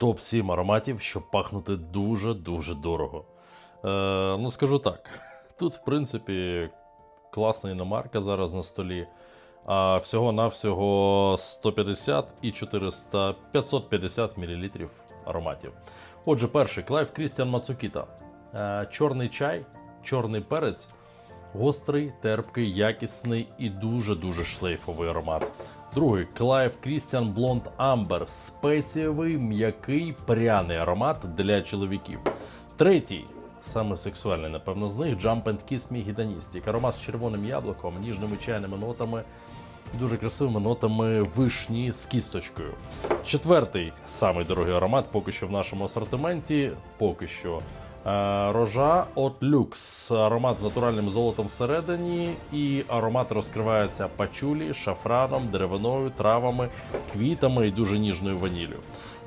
топ-7 ароматів, щоб пахнути дуже-дуже дорого. Е, ну, скажу так, тут, в принципі, класна іномарка зараз на столі. А всього-навсього 150 і 400 550 мл ароматів. Отже, перший Клайв Крістіан Мацукіта. Е, Чорний чай, чорний перець, гострий, терпкий, якісний і дуже-дуже шлейфовий аромат. Другий Клайв Крістіан Блонд Амбер. Спецієвий, м'який, пряний аромат для чоловіків. Третій, саме сексуальний, напевно, з них Jump and Kiss Me Гіданістік. Аромат з червоним яблуком, ніжними чайними нотами, дуже красивими нотами вишні з кісточкою. Четвертий, самий дорогий аромат, поки що в нашому асортименті. Поки що. Е, Рожа от люкс. Аромат з натуральним золотом всередині, і аромат розкривається пачулі, шафраном, деревиною, травами, квітами і дуже ніжною ваніллю.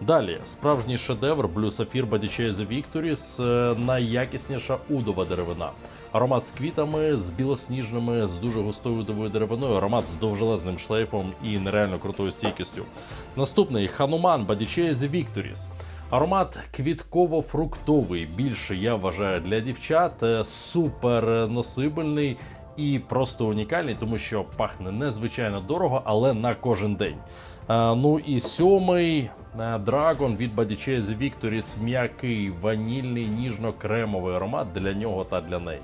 Далі справжній шедевр Blue Sapphire Bodychase Victories, е, найякісніша удова деревина. Аромат з квітами, з білосніжними, з дуже густою удовою деревиною, аромат з довжелезним шлейфом і нереально крутою стійкістю. Наступний Хануман Bodychase Victories. Аромат квітково-фруктовий. Більше я вважаю для дівчат. е, Супер носибельний і просто унікальний, тому що пахне незвичайно дорого, але на кожен день. Е, Ну і сьомий драгон Dragon від Bodychase Victories м'який ванільний ніжно-кремовий аромат для нього та для неї.